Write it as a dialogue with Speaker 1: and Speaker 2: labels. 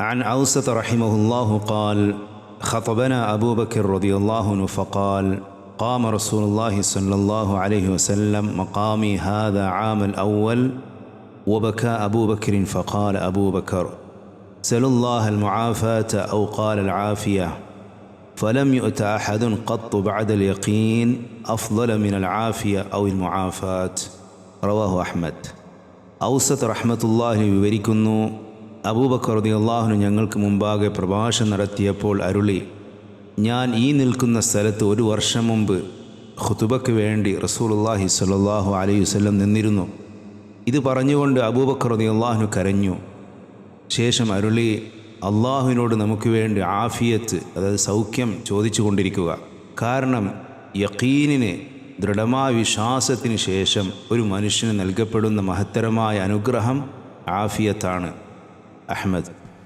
Speaker 1: عن أوسط رحمه الله قال خطبنا أبو بكر رضي الله عنه فقال قام رسول الله صلى الله عليه وسلم مقامي هذا عام الأول وبكى أبو بكر فقال أبو بكر سل الله المعافاة أو قال العافية فلم يؤت أحد قط بعد اليقين أفضل من العافية أو المعافاة رواه أحمد ഔസത്ത് റഹ്മത്തുല്ലാഹി വിവരിക്കുന്നു അബൂബക്കർ അള്ളാഹുനു ഞങ്ങൾക്ക് മുമ്പാകെ പ്രഭാഷണം നടത്തിയപ്പോൾ അരുളി ഞാൻ ഈ നിൽക്കുന്ന സ്ഥലത്ത് ഒരു വർഷം മുമ്പ് ഖുതുബയ്ക്ക് വേണ്ടി റസൂലുള്ളാഹി സ്വല്ലല്ലാഹു അലൈഹി വസല്ലം നിന്നിരുന്നു. ഇത് പറഞ്ഞുകൊണ്ട് അബൂബക്കർ അള്ളാഹുനു കരഞ്ഞു. ശേഷം അരുളി അള്ളാഹുവിനോട് നമുക്ക് വേണ്ടി ആഫിയത്ത് അതായത് സൗഖ്യം ചോദിച്ചു കൊണ്ടിരിക്കുക. കാരണം യക്കീനിന് ദൃഢമായ വിശ്വാസത്തിന് ശേഷം ഒരു മനുഷ്യന് നൽകപ്പെടുന്ന മഹത്തരമായ അനുഗ്രഹം ആഫിയത്താണ്. أحمد.